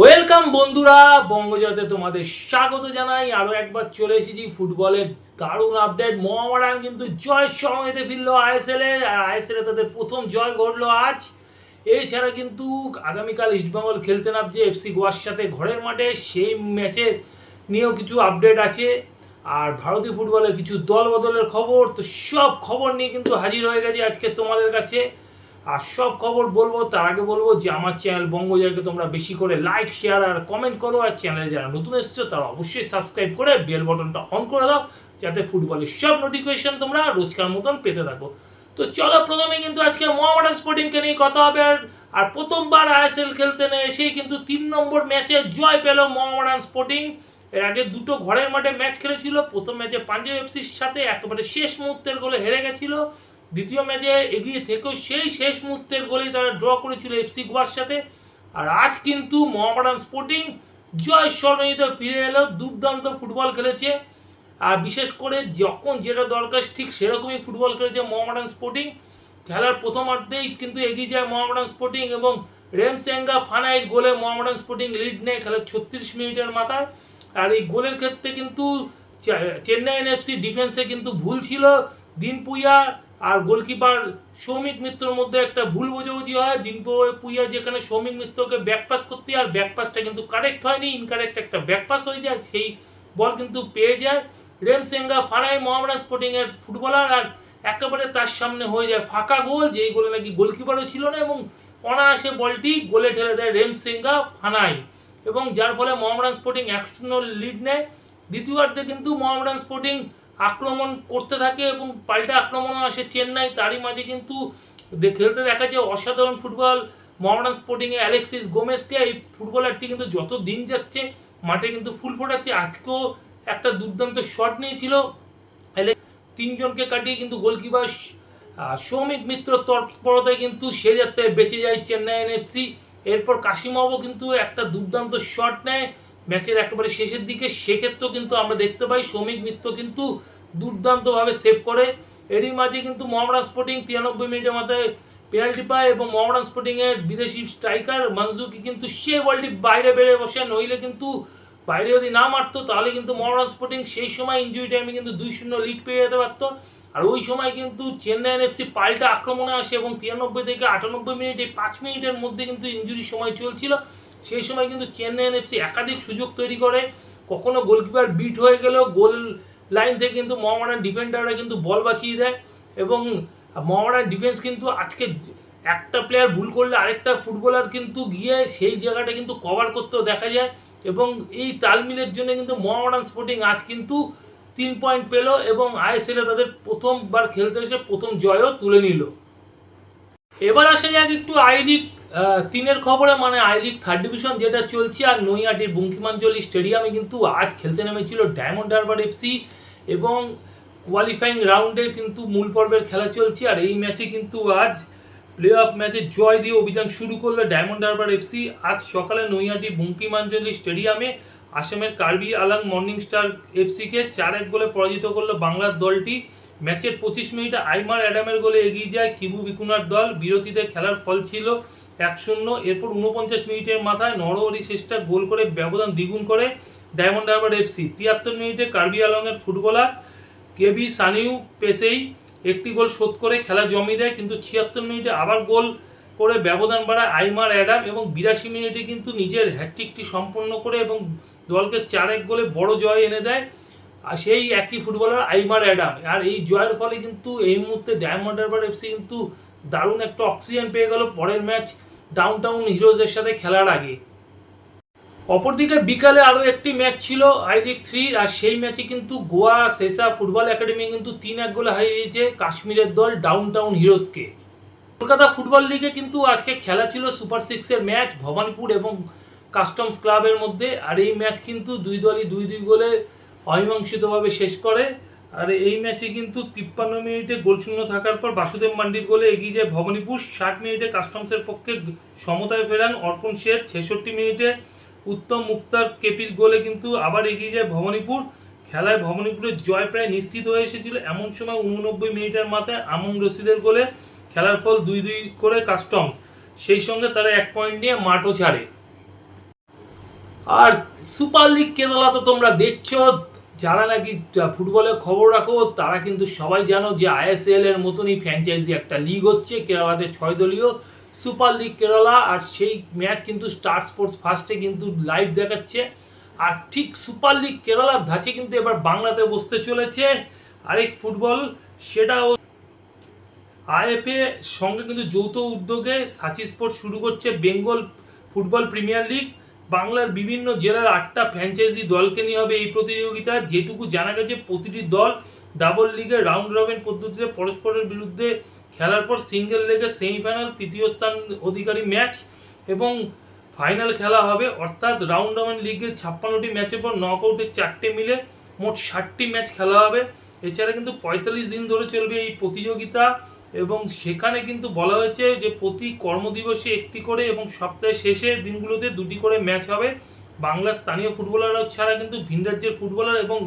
Welcome বন্ধুরা বঙ্গজতে তোমাদের স্বাগত জানাই। আরও একবার চলে এসেছি ফুটবলের দারুণ আপডেট। মোহামেডান কিন্তু জয় সঙ্গেতে ফিরলো আইএসএল আর আইএসএল তাদের প্রথম জয় ঘটলো আজ। এছাড়া কিন্তু আগামীকাল ইস্টবেঙ্গল খেলতে নামছে এফসি গোয়ার সাথে ঘরের মাঠে। সেই ম্যাচের নিয়েও কিছু আপডেট আছে। আর ভারতীয় ফুটবলের কিছু দল বদলের খবর, তো সব খবর নিয়ে কিন্তু হাজির হয়ে গেছে আজকে তোমাদের কাছে। আর সব খবর বলব, তার আগে বলব যে আমার চ্যানেল বঙ্গজয়কে তোমরা বেশি করে লাইক শেয়ার আর কমেন্ট করো, আর চ্যানেলে যারা নতুন এসছো, তারা অবশ্যই সাবস্ক্রাইব করে বেল বটনটা অন করে দাও, যাতে ফুটবলের সব নোটিফিকেশন তোমরা রোজকার মতন পেতে থাকো। তো চলো প্রথমে কিন্তু আজকে মোহামেডান স্পোর্টিংকে নিয়ে কথা হবে, আর আর প্রথমবার আইএসএল খেলতে না এসেই কিন্তু তিন নম্বর ম্যাচে জয় পেল মোহামেডান স্পোর্টিং। এর আগে দুটো ঘরের মাঠে ম্যাচ খেলেছিল, প্রথম ম্যাচে পাঞ্জাব এফসির সাথে একেবারে শেষ মুহূর্তের গোলে হেরে গেছিল। দ্বিতীয় ম্যাচে এগিয়ে থেকেও সেই শেষ মুহূর্তের গোলেই তারা ড্র করেছিল এফসি গোয়ার সাথে। আর আজ কিন্তু মোহামেডান স্পোর্টিং জয় স্বর্ণিত ফিরে এলো, দুর্দান্ত ফুটবল খেলেছে। আর বিশেষ করে যখন যেটা দরকার ঠিক সেরকমই ফুটবল খেলেছে মোহামেডান স্পোর্টিং। খেলার প্রথমার্ধেই কিন্তু এগিয়ে যায় মোহামেডান স্পোর্টিং এবং রেমসেঙ্গা ফানাইট গোলে মোহামেডান স্পোর্টিং লিড নেয় খেলার ছত্রিশ মিনিটের মাথায়। আর এই গোলের ক্ষেত্রে কিন্তু চে- চেন্নাই এনএফসি ডিফেন্সে কিন্তু ভুল ছিল। দিন পুইয়া আর গোলকিপার সৌমিক মিত্রর মধ্যে একটা ভুল বোঝাবুঝি হয়। দিন পুইয়া যেখানে সৌমিক মিত্রকে ব্যাকপাস করতে আর ব্যাকপাসটা কিন্তু কারেক্ট হয়নি ইনকারেক্ট একটা ব্যাকপাস হয়ে যায়, সেই বল কিন্তু পেয়ে যায়। রেমসেঙ্গা ফানাই মোহামেডান স্পোর্টিং এর ফুটবলার আর একেবারে তার সামনে হয়ে যায় ফাঁকা গোল, যেই গোলে নাকি গোলকিপারও ছিল না, এবং অনায়াসে বলটি গোলে ঠেলে দেয় রেমসেঙ্গা ফানাই। এবং যার ফলে মোহামেডান স্পোর্টিং এক শূন্য লিড নেয়। দ্বিতীয়ার্ধে কিন্তু মোহামেডান স্পোর্টিং আক্রমণ করতে থাকে এবং পাল্টা আক্রমণও আসে চেন্নাই তারই মাঝে কিন্তু খেলতে দেখা যায় অসাধারণ ফুটবল। মোহামেডান স্পোর্টিংয়ে অ্যালেক্সিস গোমেসকে এই ফুটবলারটি কিন্তু যত দিন যাচ্ছে, মাঠে কিন্তু ফুল ফোটাচ্ছে। আজকেও একটা দুর্দান্ত শট নিয়েছিল। তিনজনকে কাটিয়ে কিন্তু গোলকিপার সৌমিক মিত্র তৎপরতায় কিন্তু সে যাতে বেঁচে যায় চেন্নাই এনএফসি এরপর কাশিমাবও কিন্তু একটা দুর্দান্ত শট নেয়। ম্যাচের একেবারে শেষের দিকে সেক্ষেত্রেও কিন্তু আমরা দেখতে পাই শ্রমিক মিত্র কিন্তু দুর্দান্তভাবে সেভ করে। এরই মাঝে কিন্তু মোহামেডান স্পোর্টিং তিরানব্বই মিনিটের মাথায় পেনাল্টি পায় এবং মোহামেডান স্পোর্টিংয়ের বিদেশি স্ট্রাইকার মানজুকি কিন্তু সে বলটি বাইরে বেড়ে বসে। নইলে কিন্তু বাইরে যদি না মারতো, তাহলে কিন্তু মোহামেডান স্পোর্টিং সেই সময় ইঞ্জুরি টাইমে কিন্তু দুই শূন্য লিড পেয়ে যেতে পারত। আর ওই সময় কিন্তু চেন্নাই এনএফসি পাল্টা আক্রমণে আসে এবং তিরানব্বই থেকে আটানব্বই মিনিট এই পাঁচ মিনিটের মধ্যে কিন্তু ইঞ্জুরির সময় চলছিল। সেই সময় কিন্তু চেন্নাই এনএফসি একাধিক সুযোগ তৈরি করে কখনো গোলকিপার বিট হয়ে গেলেও গোল লাইন থেকে কিন্তু মহামারান ডিফেন্ডাররা কিন্তু বল বাঁচিয়ে দেয় এবং মহামারান ডিফেন্স কিন্তু আজকে একটা প্লেয়ার ভুল করলে আরেকটা ফুটবলার কিন্তু গিয়ে সেই জায়গাটা কিন্তু কভার করতেও দেখা যায় এবং এই তালমিলের জন্য কিন্তু মহামারান স্পোর্টিং আজ কিন্তু তিন পয়েন্ট পেল এবং আইএসএলে তাদের প্রথমবার খেলতে এসে প্রথম জয়ও তুলে নিল। এবার আসা যাক একটু আই লিগ আহ, তিনের খবরে মানে আই লিগ থার্ড ডিভিশন যেটা চলছে আর নৈহাটির বঙ্কিমাঞ্জলি স্টেডিয়ামে কিন্তু আজ খেলতে নেমেছিল ডায়মন্ড হারবার এফসি এবং কোয়ালিফাইং রাউন্ডের কিন্তু মূল পর্বের খেলা চলছে আর এই ম্যাচে কিন্তু আজ প্লে অফ ম্যাচে জয় দিয়ে অভিযান শুরু করল ডায়মন্ড হারবার এফসি আজ সকালে নৈহাটি বঙ্কিমাঞ্জলি স্টেডিয়ামে আসামের কার্বি আলাং মর্নিং স্টার এফসিকে চার এক গোলে পরাজিত করল বাংলার দলটি। ম্যাচের পঁচিশ মিনিটে আইমার অ্যাডামের গোলে এগিয়ে যায় কিবু বিকুনার দল। বিরতিতে খেলার ফল ছিল এক শূন্য, এরপর উনপঞ্চাশ মিনিটের মাথায় নরহরি শেষটা গোল করে ব্যবধান দ্বিগুণ করে ডায়মন্ড হারবার এফসি। তিয়াত্তর মিনিটে কার্বি আলংয়ের ফুটবলার কেবি সানিউ পেসেই একটি গোল শোধ করে খেলা জমিয়ে দেয়, কিন্তু ছিয়াত্তর মিনিটে আবার গোল করে ব্যবধান বাড়ায় আইমার অ্যাডাম এবং বিরাশি মিনিটে কিন্তু নিজের হ্যাট্রিকটি সম্পন্ন করে এবং দলকে চার এক গোলে বড় জয় এনে দেয় আর সেই একই ফুটবলার আইমার অ্যাডাম। আর এই জয়ের ফলে কিন্তু এই মুহূর্তে ডায়মন্ড হারবার এফসি কিন্তু দারুণ একটা অক্সিজেন পেয়ে গেল পরের ম্যাচ। ডাউন টাউন হিরোজের সাথে খেলার আগে। অপরদিকে বিকালে আরও একটি ম্যাচ ছিল আই লিগ থ্রি, আর সেই ম্যাচে কিন্তু গোয়া সেসা ফুটবল একাডেমি কিন্তু তিন এক গোলে হারিয়ে দিয়েছে কাশ্মীরের দল ডাউন টাউন হিরোজকে কলকাতা ফুটবল লিগে কিন্তু আজকে খেলা ছিল সুপার সিক্সের ম্যাচ ভবানপুর এবং কাস্টমস ক্লাবের মধ্যে, আর এই ম্যাচ কিন্তু দুই দলই দুই দুই গোলে অমীমাংসিতভাবে শেষ করে। আর এই ম্যাচে কিন্তু তিপ্পান্ন মিনিটে গোলশূন্য থাকার পর বাসুদেব মান্ডির গোলে এগিয়ে যায় ভবানীপুর। ষাট মিনিটে কাস্টমসের পক্ষে সমতায় ফেরান অর্পণ শের ছেষট্টি মিনিটে উত্তম মুক্তার কেপির গোলে কিন্তু আবার এগিয়ে যায় ভবানীপুর। খেলায় ভবানীপুরের জয় প্রায় নিশ্চিত হয়ে এসেছিল। এমন সময় উননব্বই মিনিটের মাথায় আমন রশিদের গোলে খেলার ফল দুই দুই করে কাস্টমস। সেই সঙ্গে তারা এক পয়েন্ট নিয়ে মাঠও ছাড়ে। আর সুপার লিগ কেরালা তো তোমরা দেখছ যারা নাকি ফুটবলের খবর রাখো, তারা কিন্তু সবাই জানো যে আইএসএল এর মতনই ফ্র্যাঞ্চাইজি একটা লিগ হচ্ছে, কেরালাতে ছয় দলীয়, সুপার লিগ কেরালা, আর সেই ম্যাচ কিন্তু স্টার স্পোর্টস ফার্স্টে কিন্তু লাইভ দেখাচ্ছে। আর ঠিক সুপার লিগ কেরালার ধাঁচে কিন্তু এবার বাংলাতে বসতে চলেছে আরেক ফুটবল সেটাও আইএফএ সঙ্গে কিন্তু যৌথ উদ্যোগে সাচি স্পোর্টস শুরু করছে বেঙ্গল ফুটবল প্রিমিয়ার লিগ। বাংলার বিভিন্ন জেলার আটটা ফ্র্যাঞ্চাইজি দলকে নিয়ে হবে এই প্রতিযোগিতা। যেটুকু জানা গেছে, প্রতিটি দল ডাবল লিগের রাউন্ড রবিন পদ্ধতিতে পরস্পরের বিরুদ্ধে খেলার পর সিঙ্গেল লেগের সেমিফাইনাল তৃতীয় স্থান অধিকারী ম্যাচ এবং ফাইনাল খেলা হবে। অর্থাৎ রাউন্ড রবিন লিগের ছাপ্পান্নটি ম্যাচের পর নক আউটের চারটে মিলে মোট ষাটটি ম্যাচ খেলা হবে। এছাড়া কিন্তু পঁয়তাল্লিশ দিন ধরে চলবে এই প্রতিযোগিতা। এবং সেখানে কিন্তু বলা হয়েছে যে প্রতি কর্মদিবসে একটি করে এবং সপ্তাহের শেষে দিনগুলোতে দুটি করে ম্যাচ হবে। বাংলার স্থানীয় ফুটবলাররাও ছাড়া কিন্তু ভিন রাজ্যের ফুটবলার এবং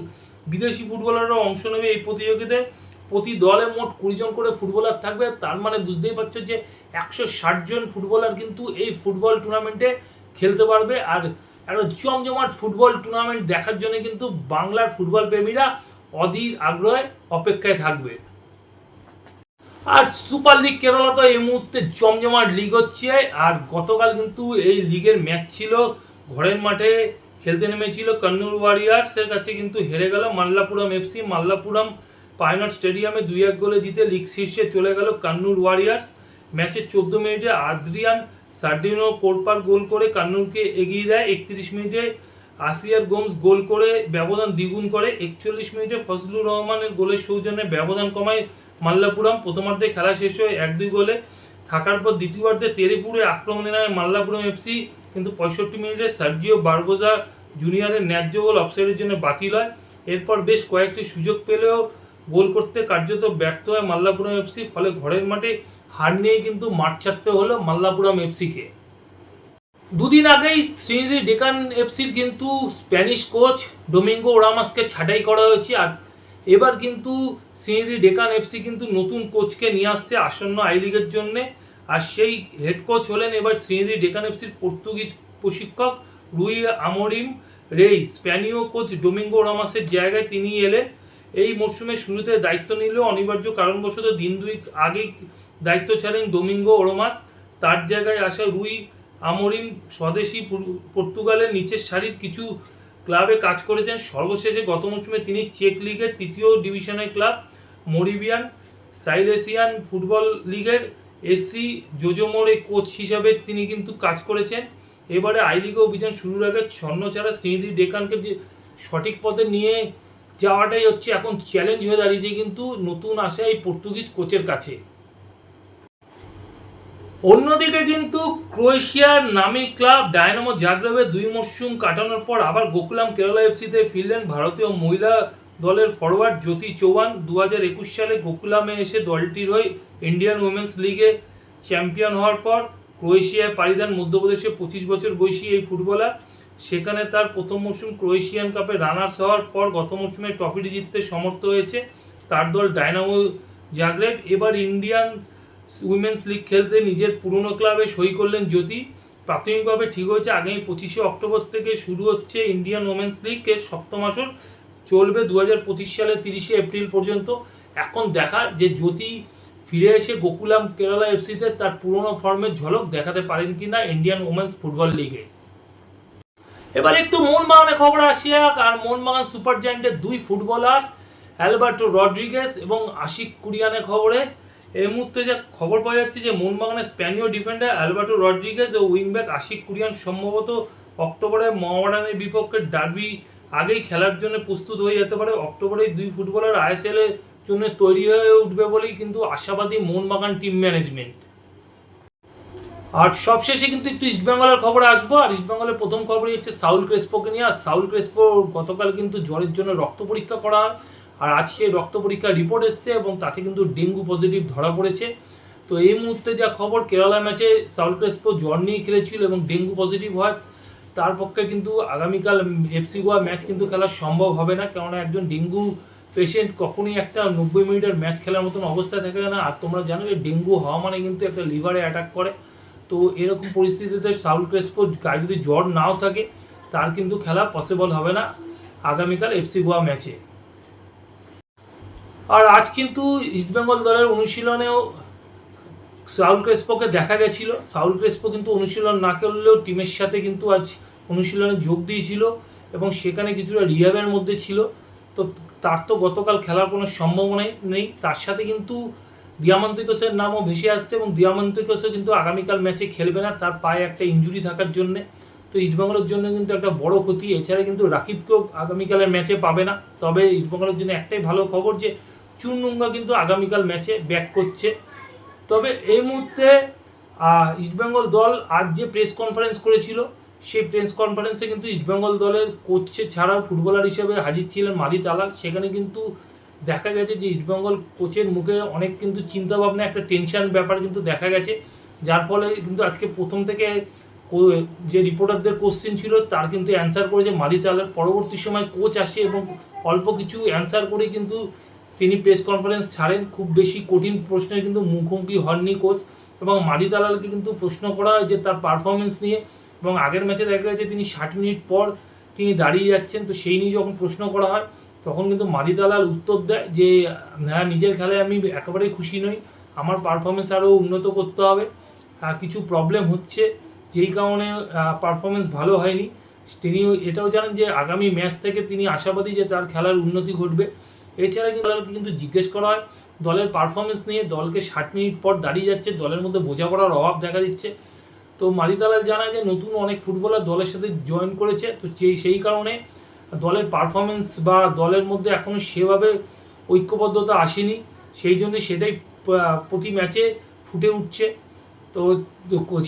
বিদেশি ফুটবলাররাও অংশ নেবে এই প্রতিযোগিতায় প্রতি দলে মোট কুড়ি জন করে ফুটবলার থাকবে। তার মানে বুঝতেই পারছ যে একশো ষাট জন ফুটবলার কিন্তু এই ফুটবল টুর্নামেন্টে খেলতে পারবে। আর একটা জমজমাট ফুটবল টুর্নামেন্ট দেখার জন্য কিন্তু বাংলার ফুটবল প্রেমীরা অধীর আগ্রহে অপেক্ষায় থাকবে। আর সুপার লিগ কেরালা তো এই মুহূর্তে জমজমাট লিগ হচ্ছে। আর গতকাল কিন্তু এই লিগের ম্যাচ ছিল, ঘরের মাঠে খেলতে নেমেছিল কন্নুর ওয়ারিয়ার্সের কাছে কিন্তু হেরে গেল মাল্লাপুরম এফসি মাল্লাপুরম পায়নট স্টেডিয়ামে দুই এক গোলে জিতে লিগ শীর্ষে চলে গেল কান্নুর ওয়ারিয়ার্স ম্যাচের চোদ্দ মিনিটে আদ্রিয়ান সার্ডিনো কোরপার গোল করে কান্নুরকে এগিয়ে দেয়। একত্রিশ মিনিটে আসিয়ার গোমস গোল করে ব্যবধান দ্বিগুণ করে, একচল্লিশ মিনিটে ফজলুর রহমানের গোলের সৌজন্যে ব্যবধান কমায় মাল্লাপুরম। প্রথমার্ধে খেলা শেষ হয়ে এক দুই গোলে থাকার পর দ্বিতীয়ার্ধে তেরেপুরে আক্রমণে নেয় মাল্লাপুরম এফসি কিন্তু পঁয়ষট্টি মিনিটে সার্জিও বারবোজা জুনিয়রের ন্যায্য গোল অফসাইডের জন্য বাতিল হয়। এরপর বেশ কয়েকটি সুযোগ পেলেও গোল করতে কার্যত ব্যর্থ হয় মাল্লাপুরম এফসি ফলে ঘরের মাঠে হার নিয়ে কিন্তু মাঠ ছাড়তে হলো মাল্লাপুরম এফসিকে দুদিন আগেই শ্রীনিধি ডেকান এফসির কিন্তু স্প্যানিশ কোচ ডোমিঙ্গো ওরামাসকে ছাঁটাই করা হয়েছে, আর এবার কিন্তু শ্রীনিধি ডেকান এফসি কিন্তু নতুন কোচকে নিয়ে আসছে আসন্ন আই লিগের জন্যে। আর সেই হেড কোচ হলেন এবার শ্রীনিধি ডেকান এফসির পর্তুগিজ প্রশিক্ষক রুই আমরিম রেই। স্প্যানীয় কোচ ডোমিঙ্গো ওরামাসের জায়গায় তিনি এলেন। এই মরশুমের শুরুতে দায়িত্ব নিলেও অনিবার্য কারণবশত দিন দুই আগে দায়িত্ব ছাড়েন ডোমিঙ্গো ওরমাস তার জায়গায় আসা রুই আমরিম স্বদেশি পর্তুগালের নিচের সারির কিছু ক্লাবে কাজ করেছেন। সর্বশেষে গত মৌসুমে তিনি চেক লিগের তৃতীয় ডিভিশনের ক্লাব, মরিবিয়ান, সাইলেসিয়ান ফুটবল লিগের এসসি জোজোমোরে কোচ হিসাবে তিনি কিন্তু কাজ করেছেন। এবারে আই লিগে অভিযান শুরুর আগে ছন্ন ছাড়া শ্রীনিধি ডেকানকে যে সঠিক পথে নিয়ে যাওয়াটাই হচ্ছে এখন চ্যালেঞ্জ হয়ে দাঁড়িয়েছে কিন্তু নতুন আসে এই পর্তুগিজ কোচের কাছে। অন্যদিকে কিন্তু ক্রোয়েশিয়ার নামি ক্লাব ডায়নামো জাগ্রেবে দুই মরশুম কাটানোর পর আবার গোকুলাম কেরালা এফসিতে ফিরলেন ভারতীয় মহিলা দলের ফরওয়ার্ড জ্যোতি চৌহান। দু হাজার একুশ সালে গোকুলামে এসে দলটির হয়ে ইন্ডিয়ান উইমেন্স লিগে চ্যাম্পিয়ন হওয়ার পর ক্রোয়েশিয়ায় পাড়িদান মধ্যপ্রদেশে পঁচিশ বছর বয়সী এই ফুটবলার। সেখানে তার প্রথম মরশুম ক্রোয়েশিয়ান কাপে রানার্স হওয়ার পর গত মরশুমে ট্রফিটি জিততে সমর্থ হয়েছে। তার দল ডায়নামো জাগ্রেব। এবার ইন্ডিয়ান উইমেন্স লিগ খেলতে নিজের পুরনো ক্লাবে সই করলেন জ্যোতি। প্রাথমিকভাবে ঠিক হয়েছে আগামী পঁচিশে অক্টোবর থেকে শুরু হচ্ছে ইন্ডিয়ান ওমেন্স লিগ। এর সপ্তম আসর চলবে দু হাজার পঁচিশ সালের তিরিশে এপ্রিল পর্যন্ত। এখন দেখা যে জ্যোতি ফিরে এসে গোকুলাম কেরালা এফসিতে তার পুরনো ফর্মের ঝলক দেখাতে পারেন কিনা ইন্ডিয়ান ওমেন্স ফুটবল লিগে। এবার একটু মোহনবাগানের খবর আসি যাক, আর মোহনবাগান সুপার জায়েন্টের দুই ফুটবলার অ্যালবার্টো রড্রিগেস এবং আশিক কুরিয়ানের খবরে। এই মুহূর্তে যা খবর পাওয়া যাচ্ছে যে মোহনবাগানের স্প্যানীয় ডিফেন্ডার অ্যালবার্টো রড্রিগেজ ও উইংব্যাক আশিক কুরিয়ান সম্ভবত অক্টোবরে মোহামেডানের বিপক্ষে ডার্বি আগেই খেলার জন্য প্রস্তুত হয়ে যেতে পারে। অক্টোবরে দুই ফুটবলার আইএসএল এর জন্য তৈরি হয়ে উঠবে বলেই কিন্তু আশাবাদী মোহনবাগান টিম ম্যানেজমেন্ট। আর সবশেষে কিন্তু একটু ইস্টবেঙ্গলের খবরে আসব। আর ইস্টবেঙ্গলের প্রথম খবরই হচ্ছে সাউল ক্রেসপোকে নিয়ে। আর সাউল ক্রেসপো গতকাল কিন্তু জ্বরের জন্য রক্ত পরীক্ষা করা হয় আর আজকে রক্ত পরীক্ষার রিপোর্ট এসছে এবং তাতে কিন্তু ডেঙ্গু পজিটিভ ধরা পড়েছে। তো এই মুহূর্তে যা খবর, কেরালা ম্যাচে সাউল ক্রেসপো জ্বর নিয়ে খেলেছিল এবং ডেঙ্গু পজিটিভ হয়। তার পক্ষে কিন্তু আগামীকাল এফসি গোয়া ম্যাচ কিন্তু খেলা সম্ভব হবে না। কেননা একজন ডেঙ্গু পেশেন্ট কখনোই একটা নব্বই মিনিটের ম্যাচ খেলার মতন অবস্থায় থাকে না। আর তোমরা জানো যে ডেঙ্গু হওয়া মানে কিন্তু একটা লিভারে অ্যাটাক করে। তো এরকম পরিস্থিতিতে সাউল ক্রেসপো গায়ে যদি জ্বর নাও থাকে, তার কিন্তু খেলা পসিবল হবে না আগামীকাল এফসি গোয়া ম্যাচে আর আজ কিন্তু ইস্টবেঙ্গল দলের অনুশীলনেও সাউল ক্রেসপোকে দেখা গেছিল। সাউল ক্রেসপো কিন্তু অনুশীলন না করলেও টিমের সাথে কিন্তু আজ অনুশীলনে যোগ দিয়েছিল এবং সেখানে কিছুটা রিহাবের মধ্যে ছিল। তো তার তো গতকাল খেলার কোনো সম্ভাবনাই নেই। তার সাথে কিন্তু দিয়ামন্তিকোসের নামও ভেসে আসছে এবং দিয়ামন্তিকোসও কিন্তু আগামীকাল ম্যাচে খেলবে না। তার পায়ে একটা ইঞ্জুরি থাকার জন্যে। তো ইস্টবেঙ্গলের জন্য কিন্তু একটা বড় ক্ষতি। এছাড়া কিন্তু রাকিবকেও আগামীকালের ম্যাচে পাবে না। তবে ইস্টবেঙ্গলের জন্য একটাই ভালো খবর যে চুননুঙ্গা কিন্তু আগামীকাল ম্যাচে ব্যাক করছে। তবে এই মুহূর্তে ইস্টবেঙ্গল দল আজ যে প্রেস কনফারেন্স করেছিল, সেই প্রেস কনফারেন্সে কিন্তু ইস্টবেঙ্গল দলের কোচে ছাড়াও ফুটবলার হিসেবে হাজির ছিলেন মাদি তালাল সেখানে কিন্তু দেখা গেছে যে ইস্টবেঙ্গল কোচের মুখে অনেক কিন্তু চিন্তাভাবনা, একটা টেনশন ব্যাপার কিন্তু দেখা গেছে। যার ফলে কিন্তু আজকে প্রথম থেকে যে রিপোর্টারদের কোশ্চেন ছিল, তার কিন্তু অ্যান্সার করেছে মাদি তালাল পরবর্তী সময় কোচ আসে এবং অল্প কিছু অ্যান্সার করে কিন্তু তিনি প্রেস কনফারেন্স ছাড়েন। খুব বেশি কঠিন প্রশ্নের কিন্তু মুখোমুখি হননি কোচ এবং মাদি দালালকে কিন্তু প্রশ্ন করা হয় যে তার পারফরমেন্স নিয়ে এবং আগের ম্যাচে দেখা গেছে তিনি ষাট মিনিট পর তিনি দাঁড়িয়ে যাচ্ছেন। তো সেই নিয়ে যখন প্রশ্ন করা হয়, তখন কিন্তু মাদি দালাল উত্তর দেয় যে হ্যাঁ নিজের খেলায় আমি একেবারেই খুশি নই। আমার পারফরমেন্স আরও উন্নত করতে হবে। কিছু প্রবলেম হচ্ছে। যেই কারণে পারফরমেন্স ভালো হয়নি। তিনি এটাও জানেন যে, আগামী ম্যাচ থেকে তিনি আশাবাদী যে তার খেলার উন্নতি ঘটবে। এছাড়া কিন্তু দলকে কিন্তু জিজ্ঞেস করা হয়, দলের পারফরমেন্স নিয়ে, দলকে ষাট মিনিট পর দাঁড়িয়ে যাচ্ছে, দলের মধ্যে বোঝাপড়ার অভাব দেখা দিচ্ছে। তো মালিতালাল জানায় যে নতুন অনেক ফুটবলার দলের সাথে জয়েন করেছে, তো সেই সেই কারণে দলের পারফরমেন্স বা দলের মধ্যে এখনও সেভাবে ঐক্যবদ্ধতা আসেনি। সেই জন্য সেটাই প্রতি ম্যাচে ফুটে উঠছে। তো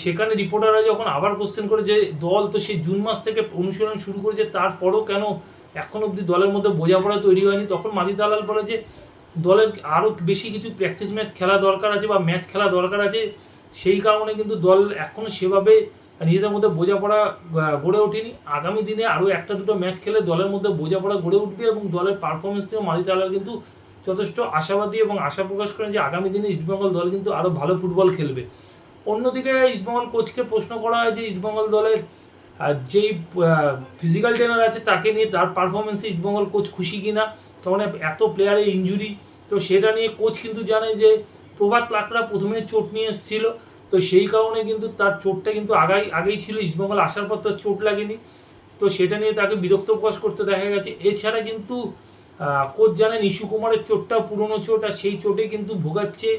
সেখানে রিপোর্টাররা যখন আবার কোশ্চেন করে যে, দল তো সে জুন মাস থেকে অনুশীলন শুরু করেছে, তারপরও কেন এখন অবধি দলের মধ্যে বোঝাপড়া তৈরি হয়নি। তখন মাদি দালাল বলে যে, দলের আরও বেশি কিছু প্র্যাকটিস ম্যাচ খেলা দরকার আছে বা ম্যাচ খেলা দরকার আছে, সেই কারণে কিন্তু দল এখনও সেভাবে নিজেদের মধ্যে বোঝাপড়া গড়ে ওঠেনি। আগামী দিনে আরও একটা দুটো ম্যাচ খেলে দলের মধ্যে বোঝাপড়া গড়ে উঠবে এবং দলের পারফরমেন্স নিয়েও মাদি দালাল কিন্তু যথেষ্ট আশাবাদী এবং আশা প্রকাশ করেন যে, আগামী দিনে ইস্টবেঙ্গল দল কিন্তু আরও ভালো ফুটবল খেলবে। অন্যদিকে ইস্টবেঙ্গল কোচকে প্রশ্ন করা হয় যে ইস্টবেঙ্গল দলের যেই ফিজিক্যাল ট্রেনার আছে তাকে নিয়ে তার পারফরমেন্সে ইস্টবেঙ্গল কোচ খুশি কিনা, তখন এত প্লেয়ারের ইঞ্জুরি তো সেটা নিয়ে কোচ কিন্তু জানে যে প্রভাত লাকড়া প্রথমে চোট নিয়ে এসেছিল, তো সেই কারণে কিন্তু তার চোটটা কিন্তু আগাই, আগেই ছিল ইস্টবেঙ্গল আসার পর তার চোট লাগেনি। তো সেটা নিয়ে তাকে বিরক্ত প্রকাশ করতে দেখা গেছে। এছাড়া কিন্তু কোচ জানেন ইস্যু কুমারের চোটটা পুরনো চোট, আর সেই চোটে কিন্তু ভোগাচ্ছে,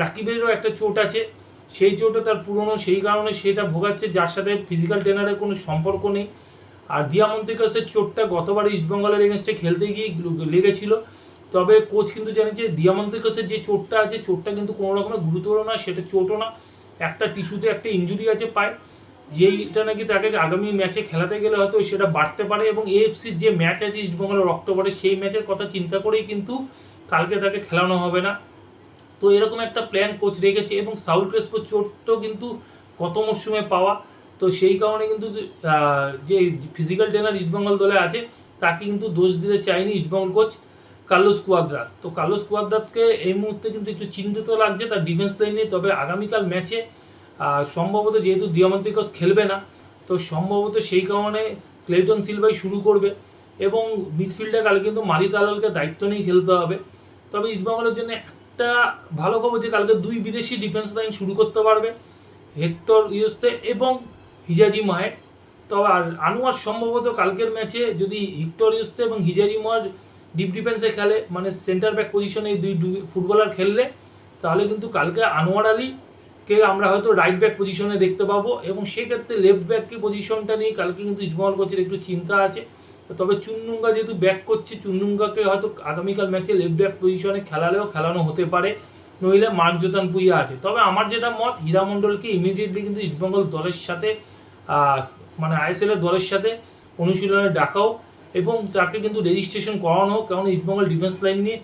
রাকিবেরও একটা চোট আছে। সেই চোটও তার পুরনো, সেই কারণে সেটা ভোগাচ্ছে, যার সাথে ফিজিক্যাল ট্রেনারের কোনো সম্পর্ক নেই। আর দিয়ামন্তিকাসের চোটটা গতবার ইস্টবেঙ্গলের এগেনস্টে খেলতে গিয়ে লেগেছিল। তবে কোচ কিন্তু জানে যে দিয়ামন্তিকাসের যে চোটটা আছে, চোটটা কিন্তু কোনো রকমের গুরুতর না সেটা চোটও না। একটা টিস্যুতে একটা ইঞ্জুরি আছে পায়। যেইটা নাকি তাকে আগামী ম্যাচে খেলাতে গেলে হয়তো সেটা বাড়তে পারে এবং এএফসির যে ম্যাচ আছে ইস্টবেঙ্গলের অক্টোবরে সেই ম্যাচের কথা চিন্তা করেই কিন্তু কালকে তাকে খেলানো হবে না। তো এরকম একটা প্ল্যান কোচ রেখেছে এবং সাউল ক্রেসপো চোটও কিন্তু গত মরশুমে পাওয়া। তো সেই কারণে কিন্তু যে ফিজিক্যাল ট্রেনার ইস্টবেঙ্গল দলে আছে, তাকে কিন্তু দোষ দিতে চায়নি ইস্টবেঙ্গল কোচ কার্লোস কুয়াদ্রাত তো কার্লোস কুয়াদ্রাতকে এই মুহূর্তে কিন্তু একটু চিন্তিত লাগছে তার ডিফেন্স লাইন তবে আগামীকাল ম্যাচে সম্ভবত যেহেতু দিয়ামন্তিকস খেলবে না, তো সম্ভবত সেই কারণে ক্লেটন সিলভাই শুরু করবে এবং মিডফিল্ডে কাল কিন্তু মারি তালালকে দায়িত্ব নিয়ে খেলতে হবে। তবে ইস্টবেঙ্গলের জন্য একটা ভালো খবর যে কালকে দুই বিদেশি ডিফেন্স লাইন শুরু করতে পারবে, হেক্টর ইউস্তে এবং হিজাজি মাহের। তবে আর আনোয়ার সম্ভবত কালকের ম্যাচে যদি হিক্টর ইউস্তে এবং হিজাজি মাহের ডিপ ডিফেন্সে খেলে মানে সেন্টার ব্যাক পজিশনে এই দুই ফুটবলার খেললে, তাহলে কিন্তু কালকে আনোয়ার আলীকে আমরা হয়তো রাইট ব্যাক পজিশনে দেখতে পাবো এবং সেক্ষেত্রে লেফট ব্যাক পজিশনটা নিয়ে কালকে কিন্তু ইসমাল কোচের একটু চিন্তা আছে। তবে চুন্নুঙ্গা যেহেতু ব্যাক করছে, চুন্নুঙ্গাকে হয়তো আগামীকাল ম্যাচে লেফট ব্যাক পজিশনে খেলালেও খেলানো হতে পারে, নইলে মার্ক জোতান পুইয়া আছে। তবে আমার যেটা মত, হীরা মণ্ডলকে ইমিডিয়েটলি কিন্তু ইস্টবেঙ্গল দলের সাথে মানে আইএসএল এর দলের সাথে অনুশীলনে ডাকাও এবং তাকে কিন্তু রেজিস্ট্রেশন করানো হোক, কারণ ইস্টবেঙ্গল ডিফেন্স লাইন নিয়ে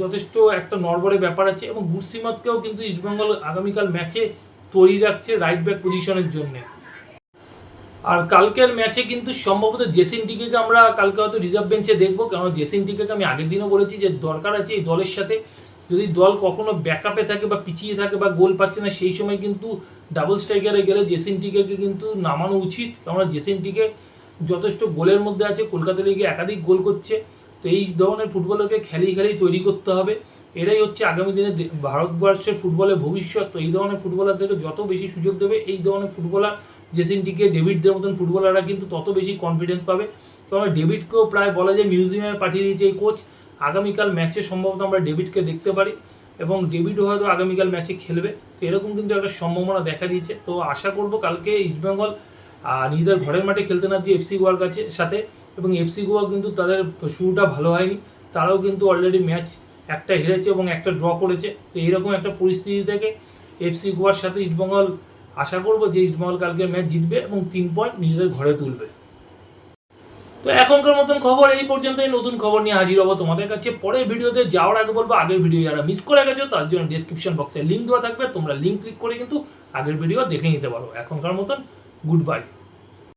যথেষ্ট একটা নড়বড়ে ব্যাপার আছে এবং গুরসিমতকেও কিন্তু ইস্টবেঙ্গল আগামীকাল ম্যাচে তৈরি রাখছে রাইট ব্যাক পজিশনের জন্য। আর কালকের ম্যাচে কিন্তু সম্ভবত জেসিন টিকেকে আমরা কালকে হয়তো রিজার্ভ বেঞ্চে দেখব। কারণ জেসিন টিকেকে আমি আগের দিনও বলেছি যে দরকার আছে এই দলের সাথে। যদি দল কখনো ব্যাকআপে থাকে বা পিছিয়ে থাকে বা গোল পাচ্ছে না, সেই সময় কিন্তু ডাবল স্ট্রাইকারে গেলে জেসিন টিকেকে কিন্তু নামানো উচিত। কেননা জেসিন টিকে যথেষ্ট গোলের মধ্যে আছে, কলকাতা লিগে একাধিক গোল করছে। তো এই ধরনের ফুটবলারকে খেলেই খেলেই তৈরি করতে হবে। এরাই হচ্ছে আগামী দিনে ভারতবর্ষের ফুটবলের ভবিষ্যৎ। তো এই ধরনের ফুটবলারদেরকে যত বেশি সুযোগ দেবে, এই ধরনের ফুটবলার জেসিনটিকে ডেভিডদের মতন ফুটবলাররা কিন্তু তত বেশি কনফিডেন্স পাবে। তো আমরা ডেভিডকেও প্রায় বলা যায় মিউজিয়ামে পাঠিয়ে দিয়েছে এই কোচ আগামীকাল ম্যাচে সম্ভবত আমরা ডেভিডকে দেখতে পারি এবং ডেভিডও হয়তো আগামীকাল ম্যাচে খেলবে। তো এরকম কিন্তু একটা সম্ভাবনা দেখা দিয়েছে। তো আশা করব কালকে ইস্টবেঙ্গল নিজেদের ঘরের মাঠে খেলতে না দিয়ে এফসি গোয়ার কাছে, সাথে। এবং এফসি গোয়া কিন্তু তাদের শুরুটা ভালো হয়নি। তারাও কিন্তু অলরেডি ম্যাচ একটা হেরেছে এবং একটা ড্র করেছে। তো এইরকম একটা পরিস্থিতি থেকে এফসি গোয়ার সাথে ইস্টবেঙ্গল আশা করব যে ইস্টবেঙ্গল কালকে ম্যাচ জিতবে এবং তিন পয়েন্ট নিজেদের ঘরে তুলবে। তো এখনকার মতন খবর এই পর্যন্তই। নতুন খবর নিয়ে হাজির হব তোমাদের কাছে। পরের ভিডিওতে যাওয়ার আগে বলব, আগের ভিডিও যারা মিস করে গেছো তার জন্য ডিসক্রিপশন বক্সে লিঙ্ক দেওয়া থাকবে। তোমরা লিঙ্ক ক্লিক করে কিন্তু আগের ভিডিও দেখে নিতে পারো। এখনকার মতন গুড বাই